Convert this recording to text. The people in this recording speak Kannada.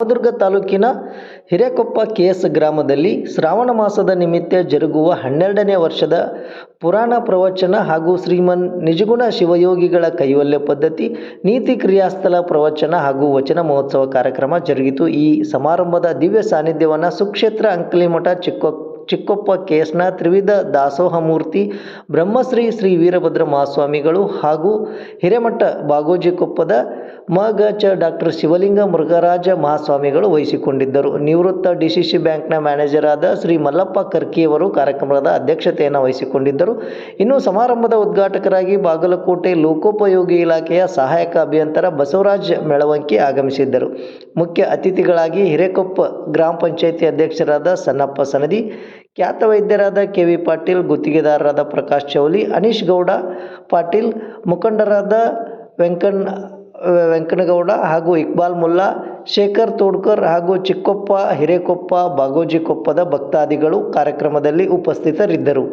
ಚಿತ್ರದುರ್ಗ ತಾಲೂಕಿನ ಹಿರೇಕೊಪ್ಪ ಕೆಎಸ್ ಗ್ರಾಮದಲ್ಲಿ ಶ್ರಾವಣ ಮಾಸದ ನಿಮಿತ್ತ ಜರುಗುವ ಹನ್ನೆರಡನೇ ವರ್ಷದ ಪುರಾಣ ಪ್ರವಚನ ಹಾಗೂ ಶ್ರೀಮನ್ ನಿಜಗುಣ ಶಿವಯೋಗಿಗಳ ಕೈವಲ್ಯ ಪದ್ಧತಿ, ನೀತಿ ಕ್ರಿಯಾಸ್ಥಳ ಪ್ರವಚನ ಹಾಗೂ ವಚನ ಮಹೋತ್ಸವ ಕಾರ್ಯಕ್ರಮ ಜರುಗಿತು. ಈ ಸಮಾರಂಭದ ದಿವ್ಯ ಸಾನ್ನಿಧ್ಯವನ್ನು ಸುಕ್ಷೇತ್ರ ಅಂಕಲಿಮಠ ಚಿಕ್ಕ ಚಿಕ್ಕೊಪ್ಪ ಕೇಸ್ನ ತ್ರಿವಿಧ ದಾಸೋಹಮೂರ್ತಿ, ಬ್ರಹ್ಮಶ್ರೀ ಶ್ರೀ ವೀರಭದ್ರ ಮಹಾಸ್ವಾಮಿಗಳು ಹಾಗೂ ಹಿರೇಮಠ ಬಾಗೋಜಿಕೊಪ್ಪದ ಮಗಚ ಡಾಕ್ಟರ್ ಶಿವಲಿಂಗ ಮೃಗರಾಜ ಮಹಾಸ್ವಾಮಿಗಳು ವಹಿಸಿಕೊಂಡಿದ್ದರು. ನಿವೃತ್ತ ಡಿಸಿಸಿ ಬ್ಯಾಂಕ್ನ ಮ್ಯಾನೇಜರ್ ಆದ ಶ್ರೀ ಮಲ್ಲಪ್ಪ ಕರ್ಕಿಯವರು ಕಾರ್ಯಕ್ರಮದ ಅಧ್ಯಕ್ಷತೆಯನ್ನು ವಹಿಸಿಕೊಂಡಿದ್ದರು. ಇನ್ನು ಸಮಾರಂಭದ ಉದ್ಘಾಟಕರಾಗಿ ಬಾಗಲಕೋಟೆ ಲೋಕೋಪಯೋಗಿ ಇಲಾಖೆಯ ಸಹಾಯಕ ಅಭಿಯಂತರ ಬಸವರಾಜ್ ಮೆಳವಂಕಿ ಆಗಮಿಸಿದ್ದರು. ಮುಖ್ಯ ಅತಿಥಿಗಳಾಗಿ ಹಿರೇಕೊಪ್ಪ ಗ್ರಾಮ ಪಂಚಾಯಿತಿ ಅಧ್ಯಕ್ಷರಾದ ಸನ್ನಪ್ಪ ಸನದಿ ಖ್ಯಾತ ವೈದ್ಯರಾದ ಕೆ ವಿ ಪಾಟೀಲ್, ಗುತ್ತಿಗೆದಾರರಾದ ಪ್ರಕಾಶ್ ಚೌಲಿ, ಅನೀಶ್ ಗೌಡ ಪಾಟೀಲ್, ಮುಖಂಡರಾದ ವೆಂಕಣ್ಣ ವೆಂಕನಗೌಡ ಹಾಗೂ ಇಕ್ಬಾಲ್ ಮುಲ್ಲಾ, ಶೇಖರ್ ತೋಡ್ಕರ್ ಹಾಗೂ ಚಿಕ್ಕೊಪ್ಪ ಹಿರೇಕೊಪ್ಪ ಬಾಗೋಜಿಕೊಪ್ಪದ ಭಕ್ತಾದಿಗಳು ಕಾರ್ಯಕ್ರಮದಲ್ಲಿ ಉಪಸ್ಥಿತರಿದ್ದರು.